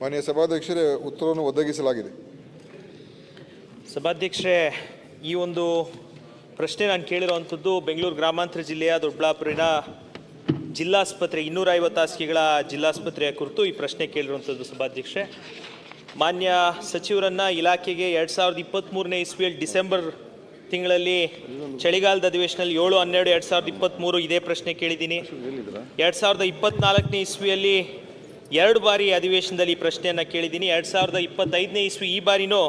ಮಾನ್ಯ ಸಭಾಧ್ಯಕ್ಷರೇ ಉತ್ತರವನ್ನು ಒದಗಿಸಲಾಗಿದೆ. ಸಭಾಧ್ಯಕ್ಷರೇ ಈ ಒಂದು ಪ್ರಶ್ನೆ ನಾನು ಕೇಳಿರುವಂಥದ್ದು ಬೆಂಗಳೂರು ಗ್ರಾಮಾಂತರ ಜಿಲ್ಲೆಯ ದೊಡ್ಡಬಳ್ಳಾಪುರಿನ ಜಿಲ್ಲಾಸ್ಪತ್ರೆ ಇನ್ನೂರ ಐವತ್ತು ಹಾಸಿಗೆಗಳ ಜಿಲ್ಲಾಸ್ಪತ್ರೆಯ ಕುರಿತು ಈ ಪ್ರಶ್ನೆ ಕೇಳಿರುವಂಥದ್ದು ಸಭಾಧ್ಯಕ್ಷೆ ಮಾನ್ಯ ಸಚಿವರನ್ನು ಇಲಾಖೆಗೆ ಎರಡು ಸಾವಿರದ ಇಪ್ಪತ್ತ್ಮೂರನೇ ಇಸ್ವಿಯಲ್ಲಿ ಡಿಸೆಂಬರ್ ತಿಂಗಳಲ್ಲಿ ಚಳಿಗಾಲದ ಅಧಿವೇಶನದಲ್ಲಿ ಏಳು ಹನ್ನೆರಡು ಎರಡು ಸಾವಿರದ ಇಪ್ಪತ್ತ್ಮೂರು ಇದೇ ಪ್ರಶ್ನೆ ಕೇಳಿದ್ದೀನಿ. ಎರಡು ಸಾವಿರದ ಇಪ್ಪತ್ತ್ನಾಲ್ಕನೇ ಇಸ್ವಿಯಲ್ಲಿ ಎರಡು ಬಾರಿ ಅಧಿವೇಶನದಲ್ಲಿ ಈ ಪ್ರಶ್ನೆಯನ್ನು ಕೇಳಿದ್ದೀನಿ. ಎರಡು ಸಾವಿರದ ಇಪ್ಪತ್ತೈದನೇ ಇಸ್ವಿ ಈ ಬಾರಿನೂ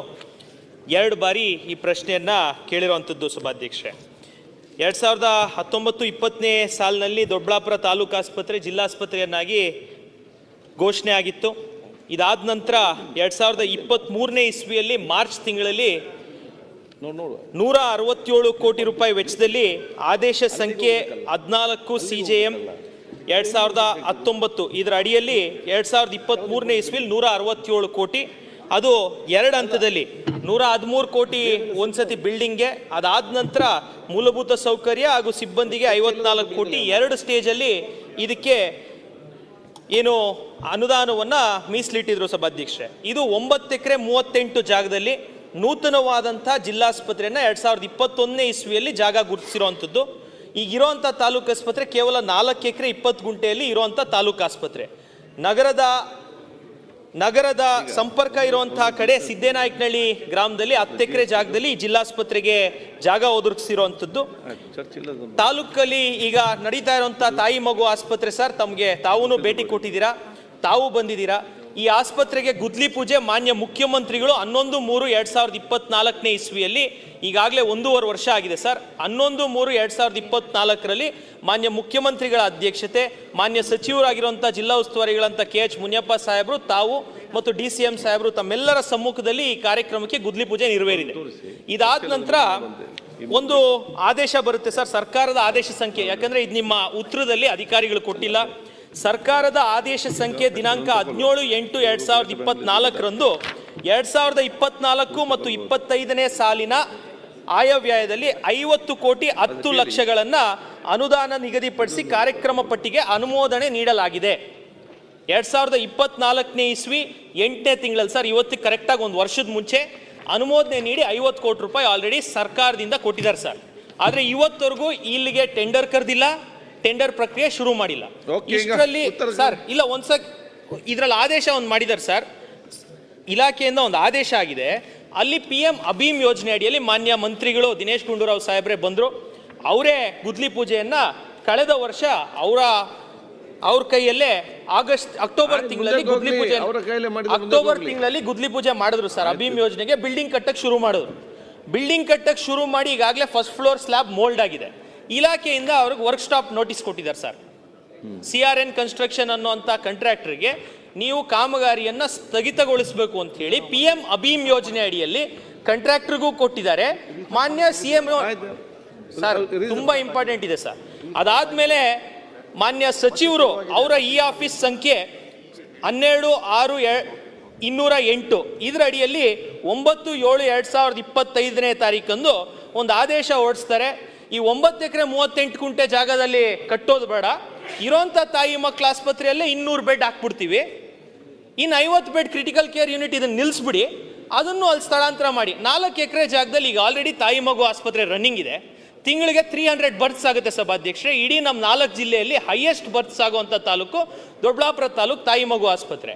ಎರಡು ಬಾರಿ ಈ ಪ್ರಶ್ನೆಯನ್ನು ಕೇಳಿರುವಂಥದ್ದು ಸಭಾಧ್ಯಕ್ಷೆ ಎರಡು ಸಾವಿರದ ಹತ್ತೊಂಬತ್ತು ಇಪ್ಪತ್ತನೇ ಸಾಲಿನಲ್ಲಿ ದೊಡ್ಡಬಳ್ಳಾಪುರ ತಾಲೂಕು ಆಸ್ಪತ್ರೆ ಜಿಲ್ಲಾಸ್ಪತ್ರೆಯನ್ನಾಗಿ ಘೋಷಣೆ ಆಗಿತ್ತು. ಇದಾದ ನಂತರ ಎರಡು ಸಾವಿರದ ಇಪ್ಪತ್ತ್ಮೂರನೇ ಇಸ್ವಿಯಲ್ಲಿ ಮಾರ್ಚ್ ತಿಂಗಳಲ್ಲಿ ನೂರ ಅರವತ್ತೇಳು ಕೋಟಿ ರೂಪಾಯಿ ವೆಚ್ಚದಲ್ಲಿ ಆದೇಶ ಸಂಖ್ಯೆ ಹದಿನಾಲ್ಕು ಸಿ ಜೆ ಎಂ ಎರಡು ಸಾವಿರದ ಹತ್ತೊಂಬತ್ತು ಇದರ ಅಡಿಯಲ್ಲಿ ಎರಡು ಸಾವಿರದ ಇಪ್ಪತ್ತ್ಮೂರನೇ ಇಸ್ವಿಲ್ ನೂರ ಅರವತ್ತೇಳು ಕೋಟಿ. ಅದು ಎರಡು ಹಂತದಲ್ಲಿ. ನೂರ ಹದಿಮೂರು ಕೋಟಿ ಒಂದ್ಸತಿ ಬಿಲ್ಡಿಂಗ್ಗೆ, ಅದಾದ ನಂತರ ಮೂಲಭೂತ ಸೌಕರ್ಯ ಹಾಗೂ ಸಿಬ್ಬಂದಿಗೆ ಐವತ್ನಾಲ್ಕು ಕೋಟಿ. ಎರಡು ಸ್ಟೇಜಲ್ಲಿ ಇದಕ್ಕೆ ಏನು ಅನುದಾನವನ್ನು ಮೀಸಲಿಟ್ಟಿದ್ರು ಸಭಾಧ್ಯಕ್ಷರೇ. ಇದು ಒಂಬತ್ತು ಎಕರೆ ಮೂವತ್ತೆಂಟು ಜಾಗದಲ್ಲಿ ನೂತನವಾದಂಥ ಜಿಲ್ಲಾಸ್ಪತ್ರೆಯನ್ನು ಎರಡು ಸಾವಿರದ ಇಪ್ಪತ್ತೊಂದನೇ ಇಸ್ವಿಯಲ್ಲಿ ಜಾಗ ಗುರುತಿಸಿರುವಂಥದ್ದು. ಈಗಿರುವಂಥ ತಾಲೂಕು ಆಸ್ಪತ್ರೆ ಕೇವಲ ನಾಲ್ಕು ಎಕರೆ ಇಪ್ಪತ್ತು ಗುಂಟೆಯಲ್ಲಿ ಇರುವಂಥ ತಾಲೂಕು ಆಸ್ಪತ್ರೆ. ನಗರದ ನಗರದ ಸಂಪರ್ಕ ಇರುವಂತಹ ಕಡೆ ಸಿದ್ದೇನಾಯಕನಹಳ್ಳಿ ಗ್ರಾಮದಲ್ಲಿ ಹತ್ತು ಎಕರೆ ಜಾಗದಲ್ಲಿ ಜಿಲ್ಲಾಸ್ಪತ್ರೆಗೆ ಜಾಗ ಒದಗಿಸಿರುವಂಥದ್ದು ತಾಲೂಕಲ್ಲಿ ಈಗ ನಡೀತಾ ಇರುವಂತಹ ತಾಯಿ ಮಗು ಆಸ್ಪತ್ರೆ ಸರ್, ತಮಗೆ ತಾವೂ ಭೇಟಿ ಕೊಟ್ಟಿದ್ದೀರಾ? ತಾವು ಬಂದಿದ್ದೀರಾ? ಈ ಆಸ್ಪತ್ರೆಗೆ ಗುದ್ಲಿ ಪೂಜೆ ಮಾನ್ಯ ಮುಖ್ಯಮಂತ್ರಿಗಳು ಹನ್ನೊಂದು ಮೂರು ಎರಡು ಸಾವಿರದ ಇಪ್ಪತ್ನಾಲ್ಕನೇ ಇಸ್ವಿಯಲ್ಲಿ ಈಗಾಗಲೇ ಒಂದೂವರೆ ವರ್ಷ ಆಗಿದೆ ಸರ್. ಹನ್ನೊಂದು ಮೂರು ಎರಡು ಸಾವಿರದ ಇಪ್ಪತ್ನಾಲ್ಕರಲ್ಲಿ ಮಾನ್ಯ ಮುಖ್ಯಮಂತ್ರಿಗಳ ಅಧ್ಯಕ್ಷತೆ, ಮಾನ್ಯ ಸಚಿವರಾಗಿರುವಂಥ ಜಿಲ್ಲಾ ಉಸ್ತುವಾರಿಗಳಂಥ ಕೆ ಎಚ್ ಮುನಿಯಪ್ಪ ಸಾಹೇಬರು, ತಾವು ಮತ್ತು ಡಿ ಸಿ ಎಂ ಸಾಹೇಬರು ತಮ್ಮೆಲ್ಲರ ಸಮ್ಮುಖದಲ್ಲಿ ಈ ಕಾರ್ಯಕ್ರಮಕ್ಕೆ ಗುದ್ಲಿ ಪೂಜೆ ನೆರವೇರಿದೆ. ಇದಾದ ನಂತರ ಒಂದು ಆದೇಶ ಬರುತ್ತೆ ಸರ್, ಸರ್ಕಾರದ ಆದೇಶ ಸಂಖ್ಯೆ. ಯಾಕಂದ್ರೆ ಇದು ನಿಮ್ಮ ಉತ್ತರದಲ್ಲಿ ಅಧಿಕಾರಿಗಳು ಕೊಟ್ಟಿಲ್ಲ. ಸರ್ಕಾರದ ಆದೇಶ ಸಂಖ್ಯೆ ದಿನಾಂಕ ಹದಿನೇಳು ಎಂಟು ಎರಡ್ ಸಾವಿರದ ಇಪ್ಪತ್ನಾಲ್ಕರಂದು ಎರಡ್ ಸಾವಿರದ ಇಪ್ಪತ್ನಾಲ್ಕು ಮತ್ತು ಇಪ್ಪತ್ತೈದನೇ ಸಾಲಿನ ಆಯವ್ಯಯದಲ್ಲಿ ಐವತ್ತು ಕೋಟಿ ಹತ್ತು ಲಕ್ಷಗಳನ್ನ ಅನುದಾನ ನಿಗದಿಪಡಿಸಿ ಕಾರ್ಯಕ್ರಮ ಪಟ್ಟಿಗೆ ಅನುಮೋದನೆ ನೀಡಲಾಗಿದೆ. ಎರಡ್ ಸಾವಿರದ ಇಪ್ಪತ್ನಾಲ್ಕನೇ ಇಸ್ವಿ ಎಂಟನೇ ತಿಂಗಳಲ್ಲಿ ಸರ್ ಇವತ್ತಿಗೆ ಕರೆಕ್ಟಾಗಿ ಒಂದು ವರ್ಷದ ಮುಂಚೆ ಅನುಮೋದನೆ ನೀಡಿ ಐವತ್ತು ಕೋಟಿ ರೂಪಾಯಿ ಆಲ್ರೆಡಿ ಸರ್ಕಾರದಿಂದ ಕೊಟ್ಟಿದ್ದಾರೆ ಸರ್. ಆದರೆ ಇವತ್ತವರೆಗೂ ಇಲ್ಲಿಗೆ ಟೆಂಡರ್ ಕರೆದಿಲ್ಲ. ಟೆಂಡರ್ ಪ್ರಕ್ರಿಯೆ ಶುರು ಮಾಡಿಲ್ಲ. Okay, ಈಗ ಇಷ್ಟರಲ್ಲಿ ಉತ್ತರ- ಸರ್. ಇಲ್ಲ ಒಂದ್ಸ ಇದ್ರಲ್ಲಿ ಆದೇಶ ಒಂದು ಮಾಡಿದ್ದಾರೆ ಸರ್. ಇಲಾಖೆಯಿಂದ ಒಂದು ಆದೇಶ ಆಗಿದೆ. ಅಲ್ಲಿ ಪಿ ಎಂ ಅಭೀಮ್ ಯೋಜನೆ ಅಡಿಯಲ್ಲಿ ಮಾನ್ಯ ಮಂತ್ರಿಗಳು ದಿನೇಶ್ ಗುಂಡೂರಾವ್ ಸಾಹೇಬ್ರೆ ಬಂದರು. ಅವರೇ ಗುದ್ಲಿ ಪೂಜೆಯನ್ನ ಕಳೆದ ವರ್ಷ ಅವರ ಅವ್ರ ಕೈಯಲ್ಲೇ ಆಗಸ್ಟ್ ಅಕ್ಟೋಬರ್ ಆಯ್ತು, ತಿಂಗಳಲ್ಲಿ ಮುಂದಕ್ಕೆ ಗುದ್ಲಿ ಹೋಗ್ಲಿ. ಪೂಜೆ ಅವ್ರ ಕೈಯಲ್ಲೇ ಮಾಡಿದ್ರೆ ಮುಂದಕ್ಕೆ ಅಕ್ಟೋಬರ್ ಹೋಗ್ಲಿ. ತಿಂಗಳಲ್ಲಿ ಗುದ್ಲಿ ಪೂಜೆ ಮಾಡಿದ್ರು ಸರ್ ಅಭೀಮ್ ಯೋಜನೆಗೆ. ಬಿಲ್ಡಿಂಗ್ ಕಟ್ಟಕ್ಕೆ ಶುರು ಮಾಡಿದ್ರು. ಬಿಲ್ಡಿಂಗ್ ಕಟ್ಟಕ್ಕೆ ಶುರು ಮಾಡಿ ಈಗಾಗಲೇ ಫಸ್ಟ್ ಫ್ಲೋರ್ ಸ್ಲ್ಯಾಬ್ ಮೋಲ್ಡ್ ಆಗಿದೆ. ಇಲಾಖೆಯಿಂದ ಅವ್ರಿಗೆ ವರ್ಕ್ ನೋಟಿಸ್ ಕೊಟ್ಟಿದ್ದಾರೆ sir. C R N construction ಅನ್ನುವಂಥ ಕಾಂಟ್ರಾಕ್ಟರ್ಗೆ ನೀವು ಕಾಮಗಾರಿಯನ್ನು ಸ್ಥಗಿತಗೊಳಿಸಬೇಕು ಅಂತ ಹೇಳಿ ಪಿ ಎಂ ಅಭೀಮ್ ಯೋಜನೆ ಅಡಿಯಲ್ಲಿ ಕಾಂಟ್ರಾಕ್ಟರ್ಗೂ ಕೊಟ್ಟಿದ್ದಾರೆ. ಮಾನ್ಯ ಸಿ ಎಂ ಸರ್, ತುಂಬಾ ಇಂಪಾರ್ಟೆಂಟ್ ಇದೆ ಸರ್. ಅದಾದ್ಮೇಲೆ ಮಾನ್ಯ ಸಚಿವರು ಅವರ ಇ ಆಫೀಸ್ ಸಂಖ್ಯೆ ಹನ್ನೆರಡು, ಆರು ಇನ್ನೂರ ಎಂಟು. ಇದರ ಅಡಿಯಲ್ಲಿ ಒಂಬತ್ತು, ಏಳು, ಎರಡು ಸಾವಿರದ ಇಪ್ಪತ್ತೈದನೇ ತಾರೀಕಂದು ಒಂದು ಆದೇಶ ಹೊರಡಿಸ್ತಾರೆ. ಈ ಒಂಬತ್ತು ಎಕರೆ ಮೂವತ್ತೆಂಟು ಕುಂಟೆ ಜಾಗದಲ್ಲಿ ಕಟ್ಟೋದು ಬೇಡ. ಇರೋಂಥ ತಾಯಿ ಮಕ್ಕಳ ಆಸ್ಪತ್ರೆಯಲ್ಲೇ ಇನ್ನೂರು ಬೆಡ್ ಹಾಕ್ಬಿಡ್ತೀವಿ. ಇನ್ನು ಐವತ್ತು ಬೆಡ್ ಕ್ರಿಟಿಕಲ್ ಕೇರ್ ಯೂನಿಟ್ ಇದನ್ನು ನಿಲ್ಲಿಸ್ಬಿಡಿ ಅದನ್ನು ಅಲ್ಲಿ ಸ್ಥಳಾಂತರ ಮಾಡಿ. ನಾಲ್ಕು ಎಕರೆ ಜಾಗದಲ್ಲಿ ಈಗ ಆಲ್ರೆಡಿ ತಾಯಿ ಮಗು ಆಸ್ಪತ್ರೆ ರನ್ನಿಂಗ್ ಇದೆ. ತಿಂಗಳಿಗೆ ತ್ರೀ ಹಂಡ್ರೆಡ್ ಬರ್ತ್ಸ್ ಆಗುತ್ತೆ ಸಭಾಧ್ಯಕ್ಷರೇ. ಇಡೀ ನಮ್ಮ ನಾಲ್ಕು ಜಿಲ್ಲೆಯಲ್ಲಿ ಹೈಯೆಸ್ಟ್ ಬರ್ತ್ಸ್ ಆಗುವಂಥ ತಾಲೂಕು ದೊಡ್ಡಬಳ್ಳಾಪುರ ತಾಲೂಕು ತಾಯಿ ಮಗು ಆಸ್ಪತ್ರೆ.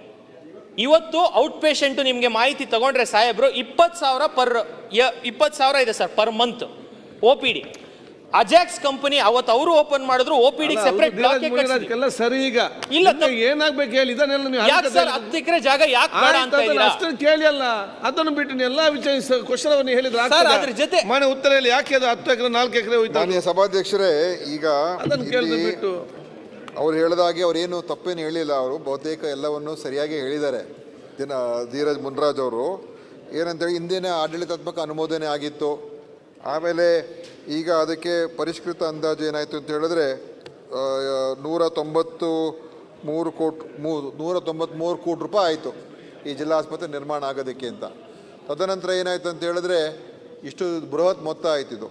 ಇವತ್ತು ಔಟ್ ಪೇಷಂಟು ನಿಮಗೆ ಮಾಹಿತಿ ತಗೊಂಡ್ರೆ ಸಾಹೇಬರು, ಇಪ್ಪತ್ತು ಸಾವಿರ ಪರ್ ಇಪ್ಪತ್ತು ಸಾವಿರ ಇದೆ sir per month O P D. Ajax company ಅವತ್ತು ಅವರು ಓಪನ್ ಮಾಡಿದ್ರು ಓಪಿಡಿ ಪಿ ಡಿ ಅಲ್ಲ, ಸೆಪರೇಟ್ ಬ್ಲಾಕ್ ಮುನಿರಾಜ್ಗೆಲ್ಲ ಸರಿ ಈಗ. ಇಲ್ಲ. ಏನಾಗ್ಬೇಕು ಹೇಳಿ ಇದನ್ನೆಲ್ಲ ನೀವು ಯಾಕೆ ಸರ್ ಹತ್ತು ಎಕರೆ ಜಾಗ ಯಾಕೆ ಬೇಡ ಅಂತ ಇದ್ದೀರಾ ಅಷ್ಟನ್ನು ಕೇಳಿ ಅಲ್ಲ. ಅದನ್ನು ಬಿಟ್ಟು ಎಲ್ಲ ಎಲ್ಲಾ ವಿಚಾರ ಕ್ವಶನ್ ಅನ್ನು ಹೇಳಿದ್ರೆ ಸರ್? ಅದ್ರ ಜೊತೆ- ಮನೆ ಉತ್ತರ ಹೇಳಿ ಯಾಕೆ ಅದು ಹತ್ತು ಎಕರೆ ನಾಲ್ಕು ಎಕರೆ ಹೋಯ್ತು? ಮಾನ್ಯ ಸಭಾಧ್ಯಕ್ಷರೇ ಈಗ ಅದನ್ನು ಕೇಳಿದ್ರು ಬಿಟ್ಟು. ಅವ್ರು ಹೇಳಿದಾಗೆ ಅವರೇನು ತಪ್ಪೇನು ಹೇಳಿಲ್ಲ. ಅವರು ಬಹುತೇಕ ಎಲ್ಲವನ್ನು ಸರಿಯಾಗಿ ಹೇಳಿದ್ದಾರೆ. ದಿನ ಧೀರಜ್ ಮುನ್ರಾಜ್ ಅವರು. ಏನಂತೇಳಿ ಹಿಂದಿನ ಆಡಳಿತಾತ್ಮಕ ಅನುಮೋದನೆ ಆಗಿತ್ತು. ಆಮೇಲೆ ಈಗ ಅದಕ್ಕೆ ಪರಿಷ್ಕೃತ ಅಂದಾಜು ಏನಾಯಿತು ಅಂತ ಹೇಳಿದ್ರೆ ನೂರ ತೊಂಬತ್ತು ಮೂರು ಕೋಟಿ, ಮೂ ನೂರ ತೊಂಬತ್ತ್ಮೂರು ಕೋಟಿ ರೂಪಾಯಿ ಆಯಿತು ಈ ಜಿಲ್ಲಾ ಆಸ್ಪತ್ರೆ ನಿರ್ಮಾಣ ಆಗೋದಕ್ಕೆ ಅಂತ. ತದನಂತರ ಏನಾಯಿತು ಅಂತ ಹೇಳಿದ್ರೆ, ಇಷ್ಟು ಬೃಹತ್ ಮೊತ್ತ ಆಯ್ತಿದು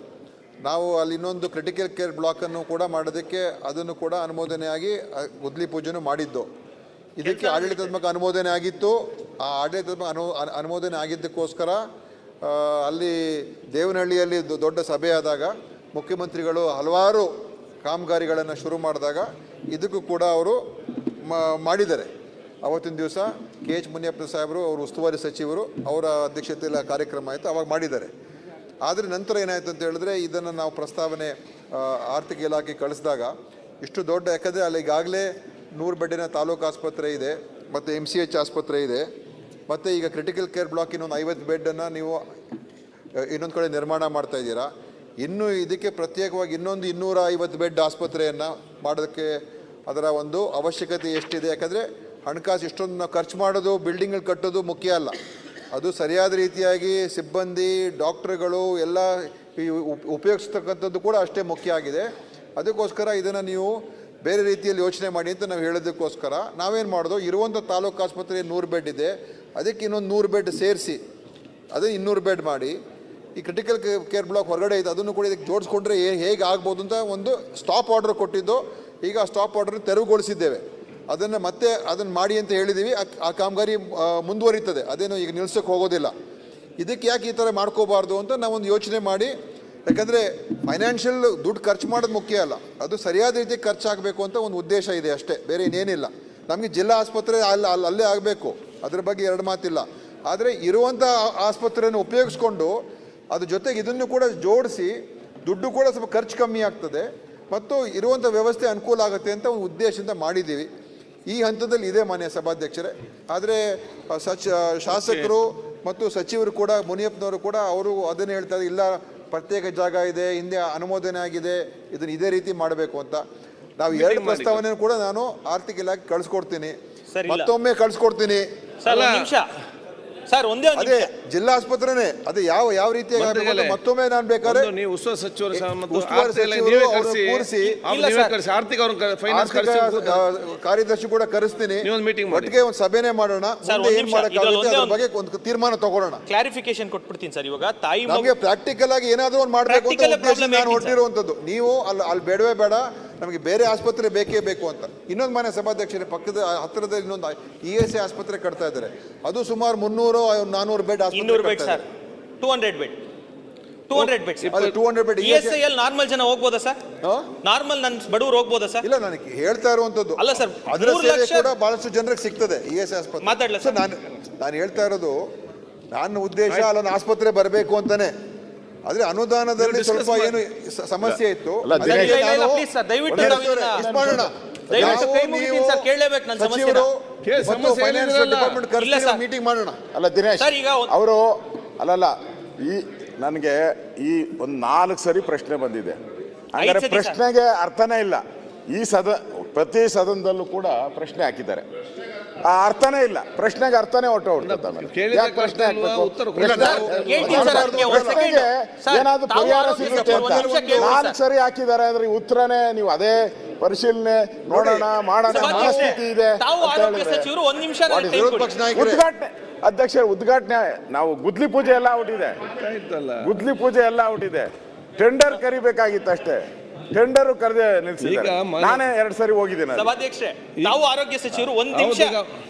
ನಾವು ಅಲ್ಲಿ ಇನ್ನೊಂದು ಕ್ರಿಟಿಕಲ್ ಕೇರ್ ಬ್ಲಾಕನ್ನು ಕೂಡ ಮಾಡೋದಕ್ಕೆ ಅದನ್ನು ಕೂಡ ಅನುಮೋದನೆಯಾಗಿ ಗುದ್ಲಿ ಪೂಜೆನೂ ಮಾಡಿದ್ದು. ಇದಕ್ಕೆ ಆಡಳಿತಾತ್ಮಕ ಅನುಮೋದನೆ ಆಗಿತ್ತು. ಆ ಆಡಳಿತಾತ್ಮಕ ಅನು ಅನು- ಅನುಮೋದನೆ ಆಗಿದ್ದಕ್ಕೋಸ್ಕರ ಅಲ್ಲಿ ದೇವನಹಳ್ಳಿಯಲ್ಲಿ ದೊಡ್ಡ ಸಭೆ ಆದಾಗ ಮುಖ್ಯಮಂತ್ರಿಗಳು ಹಲವಾರು ಕಾಮಗಾರಿಗಳನ್ನು ಶುರು ಮಾಡಿದಾಗ ಇದಕ್ಕೂ ಕೂಡ ಅವರು ಮಾಡಿದ್ದಾರೆ. ಅವತ್ತಿನ ದಿವಸ ಕೆ ಎಚ್ ಮುನಿಯಪ್ಪ ಸಾಹೇಬರು ಅವರು ಉಸ್ತುವಾರಿ ಸಚಿವರು ಅವರ ಅಧ್ಯಕ್ಷತೆಯಲ್ಲಿ ಕಾರ್ಯಕ್ರಮ ಆಯಿತು, ಅವಾಗ ಮಾಡಿದ್ದಾರೆ. ಆದರೆ ನಂತರ ಏನಾಯಿತು ಅಂತ ಹೇಳಿದ್ರೆ ಇದನ್ನು ನಾವು ಪ್ರಸ್ತಾವನೆ ಆರ್ಥಿಕ ಇಲಾಖೆ ಕಳಿಸಿದಾಗ ಇಷ್ಟು ದೊಡ್ಡ, ಯಾಕಂದರೆ ಅಲ್ಲಿ ಈಗಾಗಲೇ ನೂರು ಬೆಡ್ಡಿನ ತಾಲೂಕು ಆಸ್ಪತ್ರೆ ಇದೆ, ಮತ್ತು ಎಂ ಸಿ ಎಚ್ ಆಸ್ಪತ್ರೆ ಇದೆ. ಮತ್ತು ಈಗ ಕ್ರಿಟಿಕಲ್ ಕೇರ್ ಬ್ಲಾಕ್ ಇನ್ನೊಂದು ಐವತ್ತು ಬೆಡ್ಡನ್ನು ನೀವು ಇನ್ನೊಂದು ಕಡೆ ನಿರ್ಮಾಣ ಮಾಡ್ತಾ ಇದ್ದೀರಾ. ಇನ್ನು ಇದಕ್ಕೆ ಪ್ರತ್ಯೇಕವಾಗಿ ಇನ್ನೊಂದು ಇನ್ನೂರ ಐವತ್ತು ಬೆಡ್ ಆಸ್ಪತ್ರೆಯನ್ನು ಮಾಡೋದಕ್ಕೆ ಅದರ ಒಂದು ಅವಶ್ಯಕತೆ ಎಷ್ಟಿದೆ? ಯಾಕಂದರೆ ಹಣಕಾಸು ಇಷ್ಟೊಂದು ನಾವು ಖರ್ಚು ಮಾಡೋದು ಬಿಲ್ಡಿಂಗ್ಗಳು ಕಟ್ಟೋದು ಮುಖ್ಯ ಅಲ್ಲ. ಅದು ಸರಿಯಾದ ರೀತಿಯಾಗಿ ಸಿಬ್ಬಂದಿ ಡಾಕ್ಟ್ರುಗಳು ಎಲ್ಲ ಉಪಯೋಗಿಸ್ತಕ್ಕಂಥದ್ದು ಕೂಡ ಅಷ್ಟೇ ಮುಖ್ಯ ಆಗಿದೆ. ಅದಕ್ಕೋಸ್ಕರ ಇದನ್ನು ನೀವು ಬೇರೆ ರೀತಿಯಲ್ಲಿ ಯೋಚನೆ ಮಾಡಿ ಅಂತ ನಾವು ಹೇಳೋದಕ್ಕೋಸ್ಕರ ನಾವೇನು ಮಾಡೋದು ಇರುವಂಥ ತಾಲೂಕು ಆಸ್ಪತ್ರೆ ನೂರು ಬೆಡ್ ಇದೆ. ಅದಕ್ಕೆ ಇನ್ನೊಂದು ನೂರು ಬೆಡ್ ಸೇರಿಸಿ ಅದೇ ಇನ್ನೂರು ಬೆಡ್ ಮಾಡಿ, ಈ ಕ್ರಿಟಿಕಲ್ ಕೇರ್ ಬ್ಲಾಕ್ ಹೊರಗಡೆ ಇದೆ, ಅದನ್ನು ಕೂಡ ಇದಕ್ಕೆ ಜೋಡಿಸ್ಕೊಂಡ್ರೆ ಹೇಗೆ ಆಗ್ಬೋದು ಅಂತ ಒಂದು ಸ್ಟಾಪ್ ಆರ್ಡರ್ ಕೊಟ್ಟಿದ್ದು, ಈಗ ಸ್ಟಾಪ್ ಆರ್ಡರ್ ತೆರವುಗೊಳಿಸಿದ್ದೇವೆ. ಅದನ್ನು ಮತ್ತೆ ಅದನ್ನು ಮಾಡಿ ಅಂತ ಹೇಳಿದ್ದೀವಿ ಆ- ಕಾಮಗಾರಿ ಮುಂದುವರಿತದೆ, ಅದೇನು ಈಗ ನಿಲ್ಸೋಕ್ಕೆ ಹೋಗೋದಿಲ್ಲ. ಇದಕ್ಕೆ ಯಾಕೆ ಈ ಥರ ಮಾಡ್ಕೋಬಾರ್ದು ಅಂತ ನಾವೊಂದು ಯೋಚನೆ ಮಾಡಿ, ಯಾಕಂದರೆ ಫೈನಾನ್ಷಿಯಲ್ ದುಡ್ಡು ಖರ್ಚು ಮಾಡೋದು ಮುಖ್ಯ ಅಲ್ಲ, ಅದು ಸರಿಯಾದ ರೀತಿ ಖರ್ಚಾಗಬೇಕು ಅಂತ ಒಂದು ಉದ್ದೇಶ ಇದೆ ಅಷ್ಟೇ, ಬೇರೆ ಇನ್ನೇನಿಲ್ಲ ನಮಗೆ ಜಿಲ್ಲಾ ಆಸ್ಪತ್ರೆ ಅಲ್ಲಿ ಅಲ್ಲಿ, ಅಲ್ಲೇ ಆಗಬೇಕು. ಅದ್ರ ಬಗ್ಗೆ ಎರಡು ಮಾತಿಲ್ಲ. ಆದರೆ ಇರುವಂಥ ಆಸ್ಪತ್ರೆಯನ್ನು ಉಪಯೋಗಿಸ್ಕೊಂಡು ಅದ್ರ ಜೊತೆಗೆ ಇದನ್ನು ಕೂಡ ಜೋಡಿಸಿ ದುಡ್ಡು ಕೂಡ ಸ್ವಲ್ಪ ಖರ್ಚು ಕಮ್ಮಿ ಆಗ್ತದೆ ಮತ್ತು ಇರುವಂಥ ವ್ಯವಸ್ಥೆ ಅನುಕೂಲ ಆಗುತ್ತೆ ಅಂತ ಒಂದು ಉದ್ದೇಶದಿಂದ ಮಾಡಿದ್ದೀವಿ. ಈ ಹಂತದಲ್ಲಿ ಇದೆ ಮಾನ್ಯ ಸಭಾಧ್ಯಕ್ಷರೇ. ಆದರೆ ಸಚ ಶಾಸಕರು ಮತ್ತು ಸಚಿವರು ಕೂಡ ಮುನಿಯಪ್ಪನವರು ಕೂಡ ಅವರು ಅದನ್ನು ಹೇಳ್ತಾರೆ ಇಲ್ಲ ಪ್ರತ್ಯೇಕ ಜಾಗ ಇದೆ ಹಿಂದೆ ಅನುಮೋದನೆ ಆಗಿದೆ ಇದನ್ನು ಇದೇ ರೀತಿ ಮಾಡಬೇಕು ಅಂತ. ನಾವು ಎರಡು ಪ್ರಸ್ತಾವನೆ ಕೂಡ ನಾನು ಆರ್ಥಿಕ ಇಲಾಖೆ ಕಳಿಸ್ಕೊಡ್ತೀನಿ. ಸರ್, ಇಲ್ಲ. ಮತ್ತೊಮ್ಮೆ ಕಳಿಸ್ಕೊಡ್ತೀನಿ. ಸರ್. ಒಂದು ನಿಮಿಷ. ಸರ್ ಒಂದೇ ಒಂದು ಅದೇ ನಿಮಿಷ. ಜಿಲ್ಲಾ ಆಸ್ಪತ್ರೆನೇ ಅದೇ ಯಾವ ಯಾವ ರೀತಿಯಾಗಿ ಆಗ್ಬೇಕು ಅಂತ ಮತ್ತೊಮ್ಮೆ ನಾನು ಬೇಕಾದ್ರೆ ಒಂದು ನೀವು ಉಸ್ತುವಾರಿ ಸಚಿವರು ಸಹ ಮತ್ತು ಉಸ್ತುವಾರಿ ಆರ್ಥಿಕ ಇಲಾಖೆ ಸಚಿವರು ನೀವೇ ಅವ್ರನ್ನ ಕರೆಸಿ. ಕೂರಿಸಿ, ಅವ್ರು ಇಲ್ಲ ನೀವೇ ಸರ್. ಕರೆಸಿ. ಆರ್ಥಿಕ ಅವ್ರನ್ನ ಫೈನಾನ್ಸ್ ಆರ್ಥಿಕ ಕರೆಸಿ ಆ, ಕಾರ್ಯದರ್ಶಿ ಕೂಡ ಕರೆಸ್ತೀನಿ. ನೀವೊಂದು meeting ಮಾಡಿ. ಒಟ್ಟಿಗೆ ಒಂದು ಸಭೆನೇ ಮಾಡೋಣ. ಸರ್, ಮುಂದೆ ಒಂದ್ ಏನ್ ನಿಮಿಷ, ಮಾಡಕ್ಕಾಗುತ್ತೆ ಇದ್ರಲ್ಲಿ ಅದ್ರ ಒಂದೇ ಬಗ್ಗೆ ಒಂದು ತೀರ್ಮಾನ ತಗೊಳ್ಳೋಣ. ಕ್ಲಾರಿಫಿಕೇಶನ್ ಕೊಟ್ಬಿಡ್ತೀನಿ ಸರ್ ಇವಾಗ. ತಾಯಿ ಮಗು ನಮಗೆ ಪ್ರಾಕ್ಟಿಕಲ್ ಆಗಿ ಏನಾದ್ರೂ ಒಂದು ಮಾಡಬೇಕು ಅಂತ Practical ಉದ್ದೇಶ problem ನಾನು. ನೀವು ಅಲ್ಲಿ ಅಲ್ಲಿ ಬೇಡವೇ ಬೇಡ. ನಮಗೆ ಬೇರೆ ಆಸ್ಪತ್ರೆ ಬೇಕೇ ಬೇಕು ಅಂತ. ಇನ್ನೊಂದು ಮನೆ ಸಭಾಧ್ಯಕ್ಷರೇ ಪಕ್ಕದ ಹತ್ತಿರದಲ್ಲಿ ಇನ್ನೊಂದು ಇ ಎಸ್ ಆಸ್ಪತ್ರೆ ಕಟ್ತಾ ಇದ್ದಾರೆ. ಅದು ಸುಮಾರು ಮುನ್ನೂರು ನಾನೂರು ಬೆಡ್ ಇನ್ನೂರು ಬೆಡ್ ಆಸ್ಪತ್ರೆ sir. Two hundred bed. Two hundred bed two hundred bed. Yes ಅಲ್ಲಿ ನಾರ್ಮಲ್ ಜನ ಹೋಗ್ಬೋದಾ ಸರ್? ನಾರ್ಮಲ್ ನನ್ನ ಬಡವ್ರು ಹೋಗ್ಬೋದಾ ಸರ್? ಇಲ್ಲ ನನಗೆ ಹೇಳ್ತಾ ಇರುವಂತದ್ದು ಅಲ್ಲ ಸರ್, ಅದರ ಸೇವೆ ಕೂಡ ಬಹಳಷ್ಟು ಜನರಿಗೆ ಸಿಗ್ತದೆ ಇ ಎಸ್ ಆಸ್ಪತ್ರೆ. ಮಾತಾಡ್ಲಾ ಸರ್? ನಾನು ನಾನು ಹೇಳ್ತಾ ಇರೋದು ನನ್ನ ಉದ್ದೇಶ ಅಲ್ಲೊಂದು ಆಸ್ಪತ್ರೆ ಬರಬೇಕು ಅಂತಾನೆ. ಆದ್ರೆ ಅನುದಾನದಲ್ಲಿ ಸ್ವಲ್ಪ ಏನು ಸಮಸ್ಯೆ ಇತ್ತು. ಮೀಟಿಂಗ್ ಮಾಡೋಣ. ಅಲ್ಲ ದಿನೇಶ್ ಅವರು ಅಲ್ಲಲ್ಲ ಈ ನನಗೆ ಈ ಒಂದು ನಾಲ್ಕು ಸರಿ ಪ್ರಶ್ನೆ ಬಂದಿದೆ. ಹಂಗಾರೆ ಪ್ರಶ್ನೆಗೆ ಅರ್ಥನೇ ಇಲ್ಲ. ಈ ಸದ ಪ್ರತಿ ಸದನದಲ್ಲೂ ಕೂಡ ಪ್ರಶ್ನೆ ಹಾಕಿದ್ದಾರೆ. ಆ ಅರ್ಥನೇ ಇಲ್ಲ. ಪ್ರಶ್ನೆಗೆ ಅರ್ಥನೇ ಹೊಟ್ಟು ಯಾಕೆ ಪ್ರಶ್ನೆ. ಏನಾದ್ರು ಪರಿಹಾರ ಸಿಗುತ್ತೆ ಅಂತ. ನಾಲ್ಕು ಸರಿ. ಹಾಕಿದ್ದಾರೆ ಅಂದ್ರೆ ಉತ್ತರನೇ ನೀವು ಅದೇ ಪರಿಶೀಲನೆ ನೋಡೋಣ ಮಾಡೋಣ ಮನಸ್ಥಿತಿ ಇದೆ ತಾವು ಅಂತ ಆರೋಗ್ಯ ಹೇಳಿದ್ರೆ. ಸಚಿವರು ಒಂದ್ ನಿಮಿಷ ಟೈಮ್ ಕೊಡಿ. ಉದ್ಘಾಟನೆ ಅಧ್ಯಕ್ಷ ಉದ್ಘಾಟನೆ ನಾವು ಗುದ್ಲಿ ಪೂಜೆ ಎಲ್ಲ ಔಟ್ ಇದೆ ಗುದ್ಲಿ ಪೂಜೆ ಎಲ್ಲ ಔಟಿದೆ ಟೆಂಡರ್ ಕರಿಬೇಕಾಗಿತ್ತು ಅಷ್ಟೇ. ಟೆಂಡರ್ ಕರೆದೇ ನಿಲ್ಸಿದ್ದಾರೆ. ಈಗ ನಾನೇ ಎರಡು ಸಾರಿ ಹೋಗಿದ್ದೀನಿ ಅಲ್ಲಿ. ನಾವು ತಾವು ಆರೋಗ್ಯ ಸಚಿವರು ಒಂದ್ ನಿಮಿಷ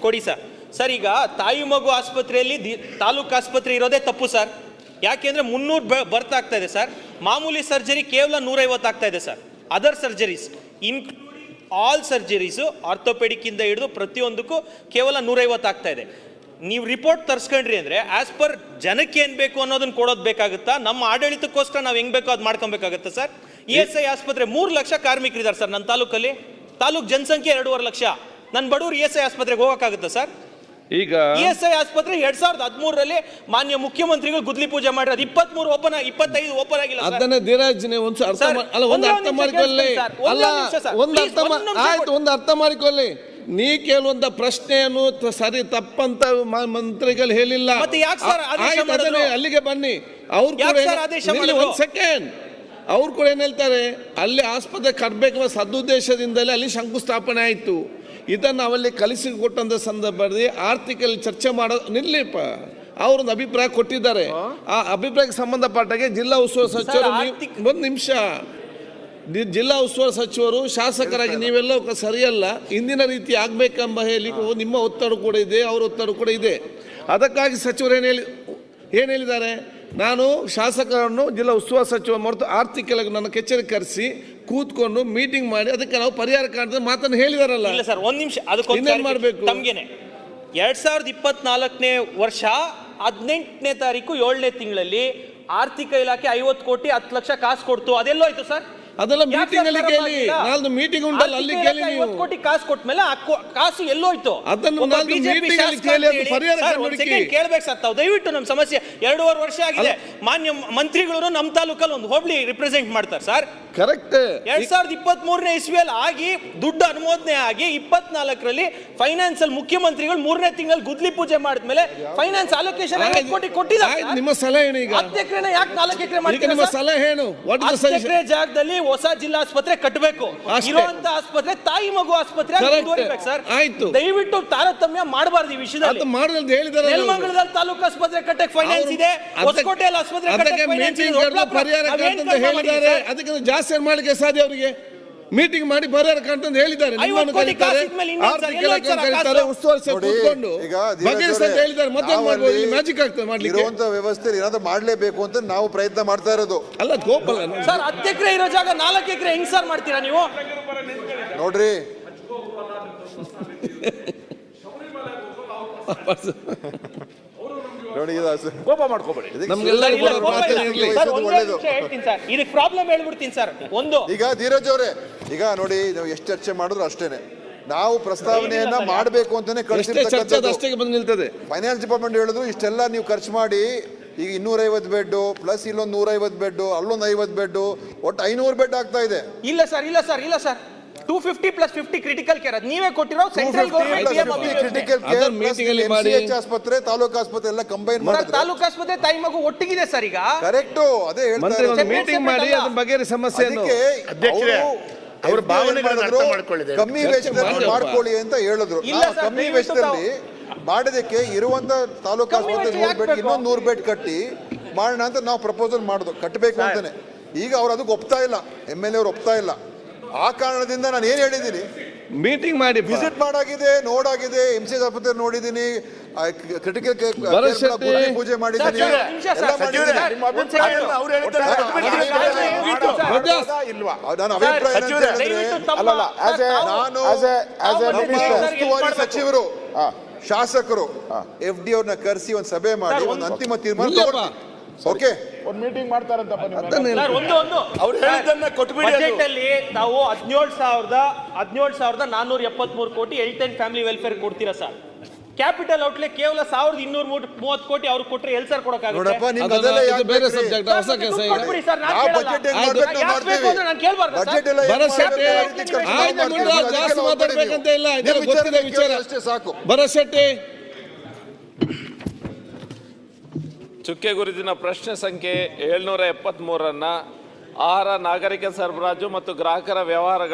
ಕೊಡಿ ಸರ್. ಸರ್ ಈಗ ತಾಯಿ ಮಗು ಆಸ್ಪತ್ರೆಯಲ್ಲಿ ದಿ- ತಾಲೂಕು ಆಸ್ಪತ್ರೆ ಇರೋದೇ ತಪ್ಪು ಸರ್. ಯಾಕೆಂದ್ರೆ ಮುನ್ನೂರು ಬರ್ತ್ ಆಗ್ತಾ ಇದೆ ಸರ್. ಮಾಮೂಲಿ ಸರ್ಜರಿ ಕೇವಲ ನೂರೈವತ್ತು ಆಗ್ತಾ ಇದೆ sir. Other surgeries including all surgeries orthopaedic ಇಂದ ಹಿಡಿದು ಪ್ರತಿಯೊಂದಕ್ಕೂ ಕೇವಲ ನೂರೈವತ್ತು ಆಗ್ತಾ ಇದೆ. ನೀವು ರಿಪೋರ್ಟ್ ತರ್ಸ್ಕೊಂಡ್ರಿ ಅಂದ್ರೆ ಆಸ್ ಪರ್ ಜನಕ್ಕೆ ಏನ್ ಬೇಕು ಅನ್ನೋದನ್ನ ಕೊಡೋದು ಬೇಕಾಗುತ್ತಾ? ನಮ್ಮ ಆಡಳಿತಕ್ಕೋಸ್ಕರ ನಾವು ಹೆಂಗ್ ಬೇಕೋ ಅದು ಮಾಡ್ಕೊಬೇಕಾಗತ್ತಾ ಸರ್? ಇ ಎಸ್ ಐ ಆಸ್ಪತ್ರೆ ಮೂರು ಲಕ್ಷ ಕಾರ್ಮಿಕರಿದ್ದಾರೆ ಸರ್ ನನ್ನ ತಾಲೂಕಲ್ಲಿ. ತಾಲೂಕ್ ಜನಸಂಖ್ಯೆ ಎರಡೂವರೆ ಲಕ್ಷ. ನನ್ನ ಬಡವರು ಇ ಎಸ್ ಐ ಆಸ್ಪತ್ರೆಗೆ ಹೋಗಕ್ಕಾಗುತ್ತಾ ಸರ್. ಈಗ ಇ ಎಸ್ ಐ ಆಸ್ಪತ್ರೆ ಎರಡ್ ಸಾವಿರದ ಹದಿಮೂರರಲ್ಲಿ ಮಾನ್ಯ ಮುಖ್ಯಮಂತ್ರಿಗಳು ಗುದ್ಲಿ ಪೂಜೆ ಮಾಡಿರೋದು ಇಪ್ಪತ್ಮೂರು ಓಪನ್ ಇಪ್ಪತ್ತೈದು ಓಪನ್ ಆಗಿಲ್ಲ ಅದನ್ನ ಧೀರಾಜ್ನೆ ಒಂದು ಅರ್ಥ ಅಲ್ಲ ಒಂದು ಅರ್ಥ ಮಾಡಿಕೊಳ್ಳಿ. ಅಲ್ಲ ಒಂದು ಅರ್ಥ ಆಯ್ತು ಒಂದು ಅರ್ಥ ಮಾಡಿಕೊಳ್ಳಿ. ನೀ ಕೇಳುವಂತ ಪ್ರಶ್ನೆಯನ್ನು ಸರಿ ತಪ್ಪಂತ ಮಂತ್ರಿಗಳು ಹೇಳಿಲ್ಲ. ಅಲ್ಲಿಗೆ ಬನ್ನಿ. ಅವ್ರು ಸೆಕೆಂಡ್ ಅವ್ರು ಕೂಡ ಏನು ಹೇಳ್ತಾರೆ? ಅಲ್ಲಿ ಆಸ್ಪತ್ರೆ ಕಟ್ಟಬೇಕೆಂಬ ಸದುದ್ದೇಶದಿಂದಲೇ ಅಲ್ಲಿ ಶಂಕುಸ್ಥಾಪನೆ ಆಯಿತು. ಇದನ್ನು ಅವಲ್ಲಿ ಕಲಿಸಿಕೊಟ್ಟಂತ ಸಂದರ್ಭದಲ್ಲಿ ಆರ್ಥಿಕಲ್ಲಿ ಚರ್ಚೆ ಮಾಡೋ ನಿಲ್ಲಿಪ್ಪ. ಅವ್ರೊಂದು ಅಭಿಪ್ರಾಯ ಕೊಟ್ಟಿದ್ದಾರೆ. ಆ ಅಭಿಪ್ರಾಯಕ್ಕೆ ಸಂಬಂಧಪಟ್ಟಾಗೆ ಜಿಲ್ಲಾ ಉಸ್ತುವಾರಿ ಸಚಿವರು ಒಂದು ನಿಮಿಷ. ಜಿಲ್ಲಾ ಉಸ್ತುವಾರಿ ಸಚಿವರು ಶಾಸಕರಾಗಿ ನೀವೆಲ್ಲ ಸರಿಯಲ್ಲ. ಇಂದಿನ ರೀತಿ ಆಗಬೇಕೆಂಬ ಹೇಳಿ ನಿಮ್ಮ ಒತ್ತಡ ಕೂಡ ಇದೆ ಅವ್ರ ಒತ್ತಡ ಕೂಡ ಇದೆ. ಅದಕ್ಕಾಗಿ ಸಚಿವರು ಏನು ಹೇಳಿ ಏನು ಹೇಳಿದ್ದಾರೆ? ನಾನು ಶಾಸಕರನ್ನು ಜಿಲ್ಲಾ ಉಸ್ತುವಾರಿ ಸಚಿವ ಮರೆತು ಆರ್ಥಿಕ ಇಲಾಖೆ ನನ್ನ ಕಚೇರಿ ಕರೆಸಿ ಕೂತ್ಕೊಂಡು ಮೀಟಿಂಗ್ ಮಾಡಿ ಅದಕ್ಕೆ ನಾವು ಪರಿಹಾರ ಕಾಣ್ತದೆ ಮಾತನ್ನು ಹೇಳಿದಾರಲ್ಲ. ಇಲ್ಲ ಸರ್ ಒಂದು ನಿಮಿಷ. ಅದಕ್ಕೆ ಮಾಡಬೇಕು? ತಮ್ಗೆನೆ. ಎರಡ್ ಸಾವಿರದ ಇಪ್ಪತ್ನಾಲ್ಕನೇ ವರ್ಷ ಹದಿನೆಂಟನೇ ತಾರೀಕು ಏಳನೇ ತಿಂಗಳಲ್ಲಿ ಆರ್ಥಿಕ ಇಲಾಖೆ ಐವತ್ತು ಕೋಟಿ ಹತ್ತು ಲಕ್ಷ ಕಾಸು ಕೊಡ್ತು. ಅದೆಲ್ಲೋಯ್ತು ಸರ್? ಅದೆಲ್ಲ ಮೀಟಿಂಗ್ ಅಲ್ಲಿ ಕೇಳಿ? ನಾಲ್ದು ಮೀಟಿಂಗ್ ಉಂಟಲ್ಲ ಅಲ್ಲಿ ಕೇಳಿ ನೀವು. 50 ಕೋಟಿ ಕಾಸು ಕೊಟ್ಮೇಲೆ ಆ ಕಾಸು ಎಲ್ಲೋಯ್ತು. ಅದನ್ನು ನಾಲ್ದು ಮೀಟಿಂಗ್ ಅಲ್ಲಿ ಕೇಳಿ ಅದು ಪರಿಹಾರ ಕಂಡುಹುಡುಕಿ. ಕೇಳ್ಬೇಕು ಸರ್ ತಾವು. ದಯವಿಟ್ಟು ನಮ್ಮ ಸಮಸ್ಯೆ ಎರಡೂವರೆ ವರ್ಷ ಆಗಿದೆ. ಮಾನ್ಯ ಮಂತ್ರಿಗಳು ನಮ್ಮ ತಾಲೂಕಲ್ಲಿ ಒಂದು ಹೋಬಳಿ ರಿಪ್ರೆಸೆಂಟ್ ಮಾಡ್ತಾರೆ ಸರ್. ಕರೆಕ್ಟ್. ಎರಡ್ ಸಾವಿರದ ಇಪ್ಪತ್ತ್ ಮೂರನೇ ಇಸ್ವಿಯಲ್ಲಿ ಆಗಿ ದುಡ್ಡು ಅನುಮೋದನೆ ಆಗಿ ಇಪ್ಪತ್ನಾಲ್ಕರಲ್ಲಿ ಫೈನಾನ್ಸ್ ಅಲ್ಲಿ ಮುಖ್ಯಮಂತ್ರಿಗಳು ಮೂರನೇ ತಿಂಗಳ ಗುದ್ಲಿ ಪೂಜೆ ಮಾಡಿದ್ಮೇಲೆ ಫೈನಾನ್ಸ್ ಅಲೋಕೇಶನ್ ಕೋಟಿ ಕೊಟ್ಟಿಲ್ಲ. ನಿಮ್ಮ ಸಲಹೆ ಏನು ಈಗ? ಹತ್ತು ಎಕರೆನ ಯಾಕೆ ನಾಲ್ಕು ಎಕರೆ ಮಾಡಿ ನಿಮ್ಮ ಸಲಹೆ ಏನು? ಹತ್ತು ಎಕರೆ ಜಾಗದಲ್ಲಿ ಹೊಸ ಜಿಲ್ಲಾ ಆಸ್ಪತ್ರೆ ಕಟ್ಟಬೇಕು ಇರುವಂತ ಆಸ್ಪತ್ರೆ ತಾಯಿ ಮಗು ಆಸ್ಪತ್ರೆ ಸರ್. ಆಯ್ತು. ದಯವಿಟ್ಟು ತಾರತಮ್ಯ ಮಾಡಬಾರ್ದು ಈ ವಿಷಯದಲ್ಲಿ. ಮಾಡಿದ್ರೆ ಹೇಳಿದಾರೆ ನೆಲಮಂಗಲದಲ್ಲಿ ತಾಲೂಕು ಆಸ್ಪತ್ರೆ ಕಟ್ಟಕ್ಕೆ ಫೈನಾನ್ಸ್ ಇದೆ. ಹೊಸಕೋಟೆಯಲ್ಲಿ ಆಸ್ಪತ್ರೆ ಕಟ್ಟಕ್ಕೆ ಫೈನಾನ್ಸ್ ಇದೆ. ಪರಿಹಾರ? ಅದಕ್ಕೆ ಜಾಸ್ತಿ ಏನ್ ಮಾಡ್ಲಿಕ್ಕೆ ಸಾಧ್ಯ ಅವರಿಗೆ? ಮೀಟಿಂಗ್ ಮಾಡಿ ಪರಿಹಾರ ಕಾಣ್ತಂತ ಹೇಳಿದ್ದಾರೆ ಮ್ಯಾಜಿಕ್ ಆಗ್ತದೆ ಮಾಡ್ಲಿಕ್ಕೆ. ವ್ಯವಸ್ಥೆ ಏನಾದ್ರು ಮಾಡ್ಲೇಬೇಕು ಅಂತ ನಾವು ಪ್ರಯತ್ನ ಮಾಡ್ತಾ ಇರೋದು. ಅಲ್ಲ ಗೋಪಾಲ ಸರ್ ಹತ್ತು ಎಕರೆ ಇರೋ ಜಾಗ ನಾಲ್ಕು ಎಕರೆ ಹೆಂಗ್ ಸರ್ ಮಾಡ್ತೀರಾ ನೀವು? ನೋಡ್ರಿ. ನೋಡಿ ಇದು ಅಸ- ಕೋಪ ಮಾಡ್ಕೋಬೇಡಿ. ಇದಕ್ಕೆ ನಮ್ಗೆಲ್ಲ ಇಲ್ಲ, ಕೂಡ ಕೋಪ ಪ್ರಾರ್ಥನೆ ಇಲ್ಲ. ಇರ್ಲಿ. ಸರ್, ಇದು ಒಂದೇ ಒಳ್ಳೇದು. ನಿಮಿಷ ಹೇಳ್ತೀನಿ ಸರ್. ಇದಕ್ಕೆ ಪ್ರಾಬ್ಲಮ್ ಹೇಳ್ಬಿಡ್ತೀನಿ ಸರ್. ಒಂದು. ಈಗ ಧೀರಜ್ ಅವರೇ ಈಗ ನೋಡಿ ನಾವು ಎಷ್ಟು ಚರ್ಚೆ ಮಾಡಿದ್ರು ಅಷ್ಟೇನೆ. ನಾವು ಪ್ರಸ್ತಾವನೆಯನ್ನ ಮಾಡಬೇಕು ಅಂತಾನೆ ಎಷ್ಟೇ ಚರ್ಚೆ ಅದು ಕಳಿಸಿರ್ತಕ್ಕಂಥದ್ದು ಅಷ್ಟೇ ಬಂದು ನಿಲ್ತದೆ. ಫೈನಾನ್ಸ್ ಡಿಪಾರ್ಟ್ಮೆಂಟ್ ಹೇಳಿದ್ರು ಇಷ್ಟೆಲ್ಲ ನೀವು ಖರ್ಚು ಮಾಡಿ ಈಗ ಇನ್ನೂರೈವತ್ತು ಬೆಡ್ಡು ಪ್ಲಸ್ ಇಲ್ಲೊಂದು ನೂರೈವತ್ತು ಬೆಡ್ಡು ಅಲ್ಲೊಂದು ಐವತ್ತು ಬೆಡ್ಡು ಒಟ್ಟು ಐನೂರು ಬೆಡ್ ಆಗ್ತಾ ಇದೆ. ಇಲ್ಲ ಸರ್ ಇಲ್ಲ ಸರ್ ಇಲ್ಲ sir. Two fifty plus fifty critical care ಅದು ನೀವೇ ಕೊಟ್ಟಿರೋ ಸೆಂಟ್ರಲ್ ಗೌರ್ಮೆಂಟ್ ಕ್ರಿಟಿಕಲ್ ಅದನ್ನ meeting ಅಲ್ಲಿ ಮಾಡಿ. ಆಸ್ಪತ್ರೆ ತಾಲೂಕು ಆಸ್ಪತ್ರೆ ಎಲ್ಲ ಕಂಬೈನ್ ಮಾಡಿ ತಾಲೂಕು ಆಸ್ಪತ್ರೆ ತಾಯಿ ಮಗು ಒಟ್ಟಿಗಿದೆ ಸರ್ ಈಗ. ಕರೆಕ್ಟ್ ಅದೇ. ಮೀಟಿಂಗ್ ಮಾಡಿ ಅದನ್ನ ಬಗ್ಗೆ ಅದಕ್ಕೆ ಅಧ್ಯಕ್ಷರೇ, ಅವ್ರು ಭಾವನೆಗಳನ್ನ ಮಾಡಿದ್ರು, ಅರ್ಥ ಮಾಡ್ಕೊಳ್ಳಿದೆ. ಕಮ್ಮಿ ವೇಷದಲ್ಲಿ ವೆಚ್ಚದಲ್ಲಿ ಮಾಡ್ಕೊಳ್ಳಿ ಅಂತ ಹೇಳಿದ್ರು. ಇಲ್ಲ ಕಮ್ಮಿ ವೆಚ್ಚದಲ್ಲಿ ಮಾಡೋದಕ್ಕೆ ಇರುವಂತ ತಾಲೂಕು ಆಸ್ಪತ್ರೆ ನೂರ್ ಬೆಡ್? ಇನ್ನೊಂದು ನೂರು ಬೆಡ್ ಕಟ್ಟಿ ಮಾಡೋಣ ಅಂತ ನಾವು ಪ್ರಪೋಸಲ್ ಮಾಡಿದ್ವು ಕಟ್ಟಬೇಕು ಅಂತಾನೆ. ಈಗ ಅವ್ರು ಅದಕ್ಕೆ ಒಪ್ತಾ ಇಲ್ಲ. ಎಂ ಎಲ್ ಎ ಅವ್ರು ಒಪ್ತಾ ಇಲ್ಲ. ಆ ಕಾರಣದಿಂದ ನಾನು ಏನ್ ಹೇಳಿದ್ದೀನಿ ಮೀಟಿಂಗ್ ಮಾಡಿ ವಿಸಿಟ್ ಮಾಡಾಗಿದೆ ನೋಡಾಗಿದೆ ಎಂ ಸಿ ಆಸ್ಪತ್ರೆ ನೋಡಿದ್ದೀನಿ ಕ್ರಿಟಿಕಲ್. ಪೂಜೆ ಮಾಡಿದ್ದೀನಿ. ನಾನು- ಅಭಿಪ್ರಾಯ ಸಚಿವರೇ. ಶಾಸಕರು ಎಫ್ ಡಿ ಅವ್ರನ್ನ ಕರೆಸಿ ಒಂದು ಸಭೆ ಮಾಡಿ ಒಂದು ಅಂತಿಮ ತೀರ್ಮಾನ. ಓಕೆ ಒಂದು ಮೀಟಿಂಗ್ ಮಾಡ್ತಾರಂತಪ್ಪ ಅದನ್ನ ಒಂದು ಒಂದು. ಅವ್ರು ಹೇಳಿದ್ದನ್ನ ಕೊಟ್ಬಿಡಿ ಅದು. ಬಜೆಟ್ ಅಲ್ಲಿ ತಾವು ಹದಿನೇಳು ಸಾವಿರದ ಹದಿನೇಳು ಸಾವಿರದ ನಾನ್ನೂರ ಎಪ್ಪತ್ಮೂರು ಕೋಟಿ ಹೆಲ್ತ್ ಅಂಡ್ ಫ್ಯಾಮಿಲಿ ವೆಲ್ಫೇರ್ ಕೊಡ್ತೀರಾ ಸರ್? ಕ್ಯಾಪಿಟಲ್ ಔಟ್ಲೆ ಕೇವಲ ಸಾವಿರದ ಇನ್ನೂರ ಮೂವತ್ತು ಕೋಟಿ ಅವ್ರಿಗೆ ಕೊಟ್ರೆ ಎಲ್ ಸರ್ ಕೊಡಕ್ಕಾಗುತ್ತೆ? ನೋಡಪ್ಪ ನಿಮ್ಗೆ ಅದೆಲ್ಲ ಯಾಕೆ ಬೇರೆ ಬೇಕ್ರಿ? ಸಬ್ಜೆಕ್ಟ್ ಹೊಸ ಕೆಲಸ ಬಜೆಟ್ ಹೆಂಗ್ ಮಾಡ್ಬೇಕು ನಾವು ಮಾಡ್ತೀವಿ. ಎಲ್ಲ ಆಯ್ತು. ಅದಕ್ಕೆ ಜಾಸ್ತಿ ನಾವು ಮಾತಾಡ್ಬೇಕಂತ ಇಲ್ಲ, ಇದೆಲ್ಲ ವಿಚಾರ ವಿಚಾರ. ಕೇಳಿ ಅಷ್ಟೇ ಸಾಕು. ಭರತ್ ಶೆಟ್ಟಿ ಚುಕ್ಕೆ ಗುರುತಿನ ಪ್ರಶ್ನೆ ಸಂಖ್ಯೆ ಏಳ್ನೂರ ಎಪ್ಪತ್ತ್ಮೂರನ್ನು ಆಹಾರ ನಾಗರಿಕ ಸರಬರಾಜು ಮತ್ತು ಗ್ರಾಹಕರ ವ್ಯವಹಾರಗಳ